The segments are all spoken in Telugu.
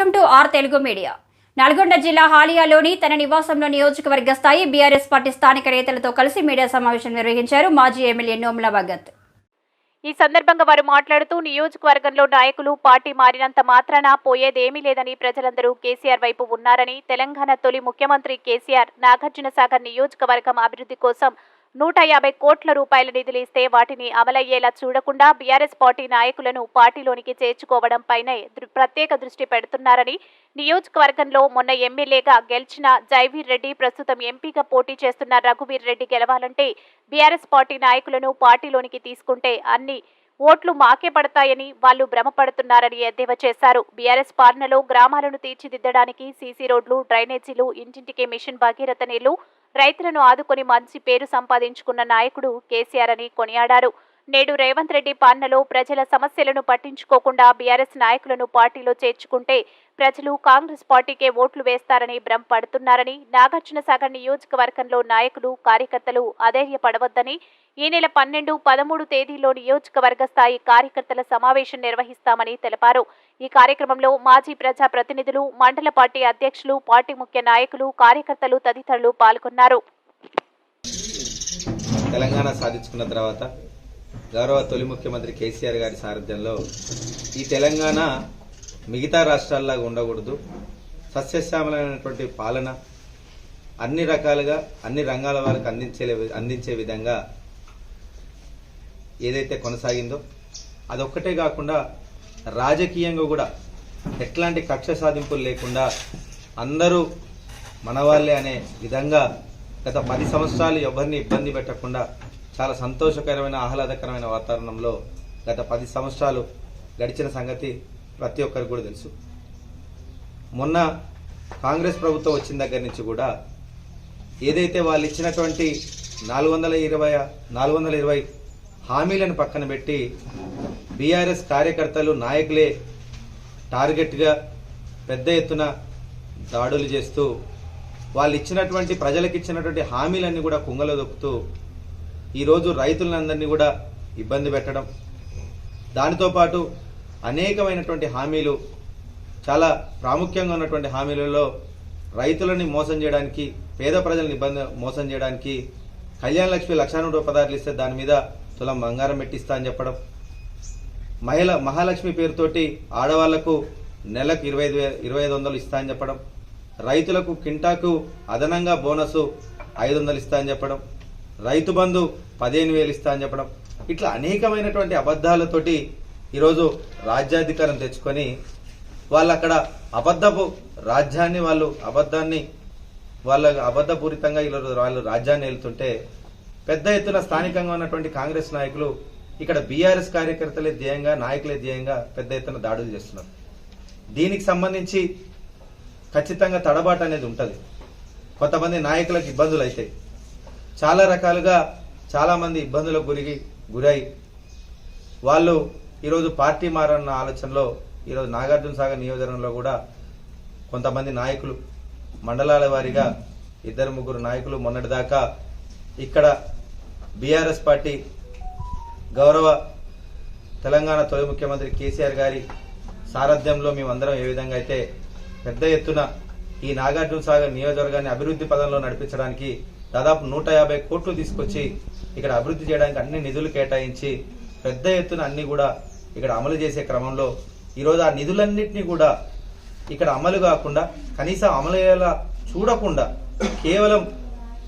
Welcome to our Telugu media. Nalgonda జిల్లా హాలియాలోని తన నివాసంలో నియోజకవర్గ స్థాయి బీఆర్ఎస్ పార్టీ స్థానిక నేతలతో కలిసి మీడియా సమావేశం నిర్వహించారు మాజీ ఎమ్మెల్యే నోముల భగత్. ఈ సందర్భంగా వారు మాట్లాడుతూ నియోజకవర్గంలో నాయకులు పార్టీ మారినంత మాత్రాన పోయేదేమీ లేదని ప్రజలందరూ కేసీఆర్ వైపు ఉన్నారని తెలంగాణ తొలి ముఖ్యమంత్రి కేసీఆర్ నాగార్జున సాగర్ నియోజకవర్గం అభివృద్ధి కోసం నూట యాభై కోట్ల రూపాయల నిధులు ఇస్తే వాటిని అమలయ్యేలా చూడకుండా బీఆర్ఎస్ పార్టీ నాయకులను పార్టీలోనికి చేర్చుకోవడంపైనే ప్రత్యేక దృష్టి పెడుతున్నారని నియోజకవర్గంలో మొన్న ఎమ్మెల్యేగా గెలిచిన జైవీర్ రెడ్డి ప్రస్తుతం ఎంపీగా పోటీ చేస్తున్న రఘువీర్ రెడ్డి గెలవాలంటే బీఆర్ఎస్ పార్టీ నాయకులను పార్టీలోనికి తీసుకుంటే అన్ని ఓట్లు మాకే పడతాయని వాళ్ళు భ్రమపడుతున్నారని ఎద్దేవా చేశారు. బీఆర్ఎస్ పాలనలో గ్రామాలను తీర్చిదిద్దడానికి సీసీ రోడ్లు డ్రైనేజీలు ఇంటింటికి మిషన్ భగీరథ నీళ్ళు రైతులను ఆదుకొని మంచి పేరు సంపాదించుకున్న నాయకుడు కేసీఆర్ అని కొనియాడారు. నేడు రేవంత్ రెడ్డి పాలనలో ప్రజల సమస్యలను పట్టించుకోకుండా బీఆర్ఎస్ నాయకులను పార్టీలో చేర్చుకుంటే ప్రజలు కాంగ్రెస్ పార్టీకే ఓట్లు వేస్తారని భ్రమపడుతున్నారని నాగార్జునసాగర్ నియోజకవర్గంలో నాయకులు కార్యకర్తలు అధైర్యపడవద్దని ఈ నెల పన్నెండు పదమూడు తేదీలో నియోజకవర్గ స్థాయి కార్యకర్తల సమావేశం నిర్వహిస్తామని తెలిపారు. ఈ కార్యక్రమంలో మాజీ ప్రజా ప్రతినిధులు మండల పార్టీ అధ్యక్షులు పార్టీ ముఖ్య నాయకులు కార్యకర్తలు తదితరులు పాల్గొన్నారు. తెలంగాణ సాధించుకున్న తర్వాత గౌరవ తొలి ముఖ్యమంత్రి కేసీఆర్ గారి సారథ్యంలో ఈ తెలంగాణ మిగతా రాష్ట్రాల్లాగా ఉండకూడదు. సస్యశ్యామలైనటువంటి పాలన అన్ని రకాలుగా అన్ని రంగాల వారికి అందించే అందించే విధంగా ఏదైతే కొనసాగిందో అదొక్కటే కాకుండా రాజకీయంగా కూడా ఎట్లాంటి కక్ష సాధింపులు లేకుండా అందరూ మనవాళ్ళే అనే విధంగా గత పది సంవత్సరాలు ఎవరిని ఇబ్బంది పెట్టకుండా చాలా సంతోషకరమైన ఆహ్లాదకరమైన వాతావరణంలో గత పది సంవత్సరాలు గడిచిన సంగతి ప్రతి ఒక్కరికి కూడా తెలుసు. మొన్న కాంగ్రెస్ ప్రభుత్వం వచ్చిన దగ్గర నుంచి కూడా ఏదైతే వాళ్ళు ఇచ్చినటువంటి నాలుగు వందల ఇరవై నాలుగు వందల ఇరవై హామీలను పక్కన పెట్టి బీఆర్ఎస్ కార్యకర్తలు నాయకులే టార్గెట్గా పెద్ద ఎత్తున దాడులు చేస్తూ వాళ్ళు ఇచ్చినటువంటి ప్రజలకు ఇచ్చినటువంటి హామీలన్నీ కూడా కుంగలో దొక్కుతూ ఈరోజు రైతులందరినీ కూడా ఇబ్బంది పెట్టడం. దానితో పాటు అనేకమైనటువంటి హామీలు చాలా ప్రాముఖ్యంగా ఉన్నటువంటి హామీలలో రైతులని మోసం చేయడానికి పేద ప్రజలను ఇబ్బంది మోసం చేయడానికి కళ్యాణ లక్ష్మి లక్ష నూట పదార్థాలు ఇస్తే దాని మీద తులం బంగారం పెట్టిస్తా అని చెప్పడం. మహిళ మహాలక్ష్మి పేరుతోటి ఆడవాళ్ళకు నెలకు ఇరవై ఐదు ఇరవై ఐదు వందలు ఇస్తా అని చెప్పడం. రైతులకు కింటాకు అదనంగా బోనస్ ఐదు వందలు ఇస్తా అని చెప్పడం. రైతు బంధు పదిహేను వేలు ఇస్తా అని చెప్పడం. ఇట్లా అనేకమైనటువంటి అబద్ధాలతోటి ఈరోజు రాజ్యాధికారం తెచ్చుకొని వాళ్ళు అక్కడ అబద్ధపు రాజ్యాన్ని వాళ్ళు అబద్ధాన్ని వాళ్ళ అబద్ధపూరితంగా ఈరోజు వాళ్ళు రాజ్యాన్ని వెళ్తుంటే పెద్ద ఎత్తున స్థానికంగా ఉన్నటువంటి కాంగ్రెస్ నాయకులు ఇక్కడ బీఆర్ఎస్ కార్యకర్తలే ధ్యేయంగా నాయకులే ధ్యేయంగా పెద్ద ఎత్తున దాడులు చేస్తున్నారు. దీనికి సంబంధించి ఖచ్చితంగా తడబాటు అనేది ఉంటుంది. కొంతమంది నాయకులకు ఇబ్బందులు అవుతాయి చాలా రకాలుగా చాలామంది ఇబ్బందులకు గురి గురై వాళ్ళు ఈరోజు పార్టీ మారన్న ఆలోచనలో ఈరోజు నాగార్జున సాగర్ నియోజకవర్గంలో కూడా కొంతమంది నాయకులు మండలాల వారీగా ఇద్దరు ముగ్గురు నాయకులు మొన్నటిదాకా ఇక్కడ బీఆర్ఎస్ పార్టీ గౌరవ తెలంగాణ తొలి ముఖ్యమంత్రి కేసీఆర్ గారి సారథ్యంలో మేమందరం ఏ విధంగా అయితే పెద్ద ఎత్తున ఈ నాగార్జున సాగర్ నియోజకవర్గాన్ని అభివృద్ధి పదంలో నడిపించడానికి దాదాపు నూట యాభై కోట్లు తీసుకొచ్చి ఇక్కడ అభివృద్ధి చేయడానికి అన్ని నిధులు కేటాయించి పెద్ద ఎత్తున అన్ని కూడా ఇక్కడ అమలు చేసే క్రమంలో ఈరోజు ఆ నిధులన్నింటినీ కూడా ఇక్కడ అమలు కాకుండా కనీసం అమలు అయ్యేలా చూడకుండా కేవలం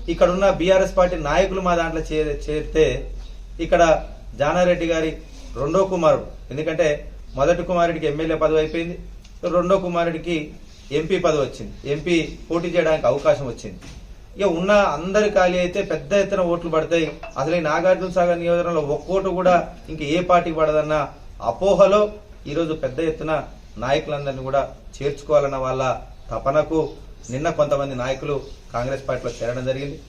ఇక్కడ ఉన్న బీఆర్ఎస్ పార్టీ నాయకులు మా దాంట్లో చే- చేరితే ఇక్కడ జానారెడ్డి గారి రెండో కుమారుడు. ఎందుకంటే మొదటి కుమారుడికి ఎమ్మెల్యే పదవి అయిపోయింది. రెండో కుమారుడికి ఎంపీ పదవి వచ్చింది. ఎంపీ పోటీ చేయడానికి అవకాశం వచ్చింది. ఇక ఉన్న అందరి ఖాళీ అయితే పెద్ద ఎత్తున ఓట్లు పడతాయి. అసలు ఈ నాగార్జున సాగర్ నియోజకవర్గంలో ఒక్కోటు కూడా ఇంక ఏ పార్టీకి పడదన్న అపోహలో ఈరోజు పెద్ద ఎత్తున నాయకులందరినీ కూడా చేర్చుకోవాలన్న వాళ్ళ తపనకు నిన్న కొంతమంది నాయకులు కాంగ్రెస్ పార్టీలో చేరడం జరిగింది.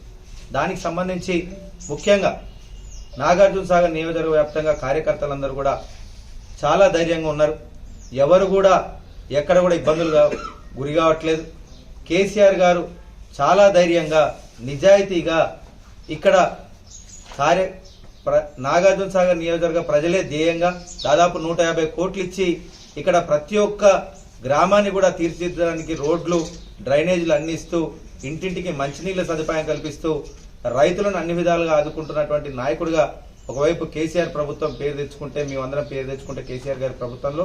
దానికి సంబంధించి ముఖ్యంగా నాగార్జున సాగర్ నియోజకవర్గ వ్యాప్తంగా కార్యకర్తలందరూ కూడా చాలా ధైర్యంగా ఉన్నారు. ఎవరు కూడా ఎక్కడ కూడా ఇబ్బందులుగా గురి కావట్లేదు. కేసీఆర్ గారు చాలా ధైర్యంగా నిజాయితీగా ఇక్కడ కార్య ప్ర- నాగార్జున సాగర్ నియోజకవర్గ ప్రజలే ధ్యేయంగా దాదాపు నూట యాభై కోట్లు ఇచ్చి ఇక్కడ ప్రతి ఒక్క గ్రామాన్ని కూడా తీర్చిదిద్దడానికి రోడ్లు డ్రైనేజీలు అందిస్తూ ఇంటింటికి మంచినీళ్ళ సదుపాయం కల్పిస్తూ రైతులను అన్ని విధాలుగా ఆదుకుంటున్నటువంటి నాయకుడిగా ఒకవైపు కేసీఆర్ ప్రభుత్వం పేరు తెచ్చుకుంటే మేమందరం పేరు తెచ్చుకుంటే కేసీఆర్ గారి ప్రభుత్వంలో.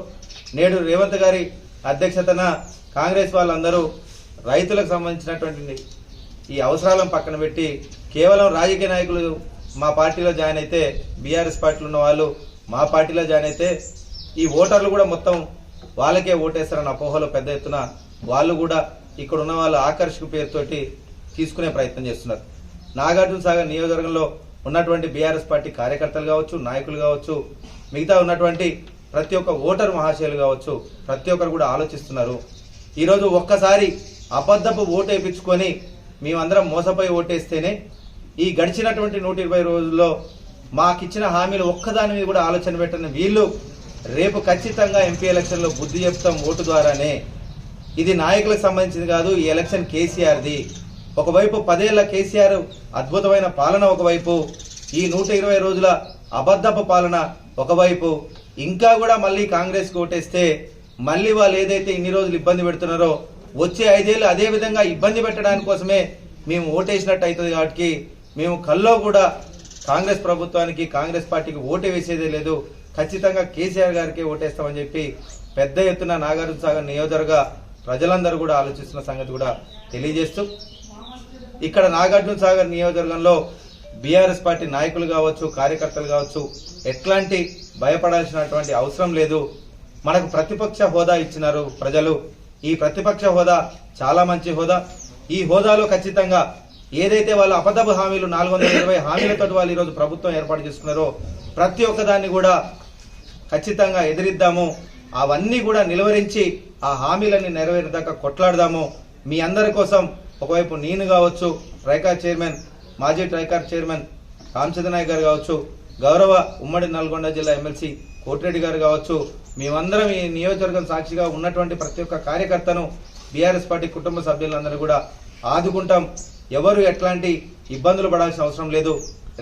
నేడు రేవంత్ గారి అధ్యక్షతన కాంగ్రెస్ వాళ్ళందరూ రైతులకు సంబంధించినటువంటి ఈ అవసరాలను పక్కన పెట్టి కేవలం రాజకీయ నాయకులు మా పార్టీలో జాయిన్ అయితే బీఆర్ఎస్ పార్టీలో ఉన్న వాళ్ళు మా పార్టీలో జాయిన్ అయితే ఈ ఓటర్లు కూడా మొత్తం వాళ్ళకే ఓటేస్తారన్న అపోహలో పెద్ద ఎత్తున వాళ్ళు కూడా ఇక్కడ ఉన్న వాళ్ళు ఆకర్షక పేరుతోటి తీసుకునే ప్రయత్నం చేస్తున్నారు. నాగార్జున సాగర్ నియోజకవర్గంలో ఉన్నటువంటి బీఆర్ఎస్ పార్టీ కార్యకర్తలు కావచ్చు నాయకులు కావచ్చు మిగతా ఉన్నటువంటి ప్రతి ఒక్క ఓటర్ మహాశయులు కావచ్చు ప్రతి ఒక్కరు కూడా ఆలోచిస్తున్నారు. ఈరోజు ఒక్కసారి అబద్ధపు ఓటు వేయించుకొని మేమందరం మోసపోయి ఓటేస్తేనే ఈ గడిచినటువంటి నూట ఇరవై రోజుల్లో మాకిచ్చిన హామీలు ఒక్కదాని మీద కూడా ఆలోచన పెట్టని వీళ్ళు రేపు ఖచ్చితంగా ఎంపీ ఎలక్షన్లో బుద్ధి చెప్తాం ఓటు ద్వారానే ఇది నాయకులకు సంబంధించింది కాదు ఈ ఎలక్షన్ కేసీఆర్ది. ఒకవైపు పదేళ్ళ కేసీఆర్ అద్భుతమైన పాలన ఒకవైపు ఈ నూట ఇరవై రోజుల అబద్ధపు పాలన ఒకవైపు ఇంకా కూడా మళ్ళీ కాంగ్రెస్ ఓటేస్తే మళ్ళీ వాళ్ళు ఏదైతే ఇన్ని రోజులు ఇబ్బంది పెడుతున్నారో వచ్చే ఐదేళ్ళు అదే విధంగా ఇబ్బంది పెట్టడానికి కోసమే మేము ఓటేసినట్టు అవుతుంది కాబట్టి మేము కల్లో కూడా కాంగ్రెస్ ప్రభుత్వానికి కాంగ్రెస్ పార్టీకి ఓటు వేసేదే లేదు. ఖచ్చితంగా కేసీఆర్ గారికి ఓటేస్తామని చెప్పి పెద్ద ఎత్తున నాగార్జున సాగర్ నియోజకవర్గ ప్రజలందరూ కూడా ఆలోచిస్తున్న సంగతి కూడా తెలియజేస్తూ ఇక్కడ నాగార్జున సాగర్ నియోజకవర్గంలో బీఆర్ఎస్ పార్టీ నాయకులు కావచ్చు కార్యకర్తలు కావచ్చు ఎట్లాంటి భయపడాల్సినటువంటి అవసరం లేదు. మనకు ప్రతిపక్ష హోదా ఇచ్చినారు ప్రజలు. ఈ ప్రతిపక్ష హోదా చాలా మంచి హోదా. ఈ హోదాలో ఖచ్చితంగా ఏదైతే వాళ్ళ అపదబు హామీలు నాలుగు వందల ఇరవై హామీలతో వాళ్ళు ఈరోజు ప్రభుత్వం ఏర్పాటు చేసుకున్నారో ప్రతి ఒక్కదాన్ని కూడా ఖచ్చితంగా ఎదిరిద్దాము. అవన్నీ కూడా నిలువరించి ఆ హామీలన్నీ నెరవేరేదాకా కొట్లాడదాము. మీ అందరి కోసం ఒకవైపు నేను కావచ్చు ట్రైకార్ చైర్మన్ మాజీ ట్రైకార్ చైర్మన్ రామచంద్ర నాయక్ గారు కావచ్చు గౌరవ ఉమ్మడి నల్గొండ జిల్లా ఎమ్మెల్సీ కోటిరెడ్డి గారు కావచ్చు మేమందరం ఈ నియోజకవర్గం సాక్షిగా ఉన్నటువంటి ప్రతి ఒక్క కార్యకర్తను బీఆర్ఎస్ పార్టీ కుటుంబ సభ్యులందరూ కూడా ఆదుకుంటాం. ఎవరు ఎట్లాంటి ఇబ్బందులు పడాల్సిన అవసరం లేదు.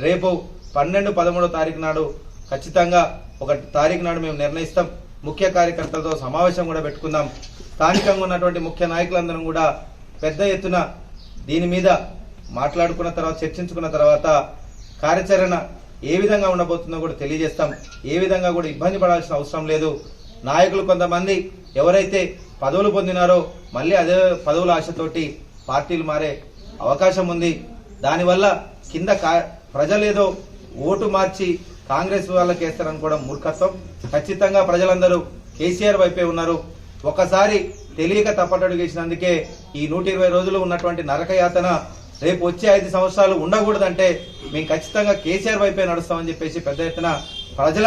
రేపు పన్నెండు పదమూడో తారీఖు నాడు ఖచ్చితంగా ఒక తారీఖు నాడు మేము నిర్ణయిస్తాం. ముఖ్య కార్యకర్తలతో సమావేశం కూడా పెట్టుకుందాం. స్థానికంగా ఉన్నటువంటి ముఖ్య నాయకులందరం కూడా పెద్ద ఎత్తున దీని మీద మాట్లాడుకున్న తర్వాత చర్చించుకున్న తర్వాత కార్యాచరణ ఏ విధంగా ఉండబోతుందో కూడా తెలియజేస్తాం. ఏ విధంగా కూడా ఇబ్బంది పడాల్సిన అవసరం లేదు. నాయకులు కొంతమంది ఎవరైతే పదవులు పొందినారో మళ్ళీ అదే పదవుల ఆశతోటి పార్టీలు మారే అవకాశం ఉంది. దానివల్ల కింద కా- ప్రజలేదో ఓటు మార్చి కాంగ్రెస్ వాళ్ళకి వేస్తారనుకోవడం మూర్ఖత్వం. ఖచ్చితంగా ప్రజలందరూ కేసీఆర్ వైపే ఉన్నారు. ఒకసారి తెలియక తప్పటడు చేసినందుకే ఈ నూట ఇరవై రోజులు ఉన్నటువంటి నరకయాతన రేపు వచ్చే ఐదు సంవత్సరాలు ఉండకూడదంటే మేము ఖచ్చితంగా కేసీఆర్ వైపే నడుస్తామని చెప్పేసి పెద్ద ఎత్తున ప్రజల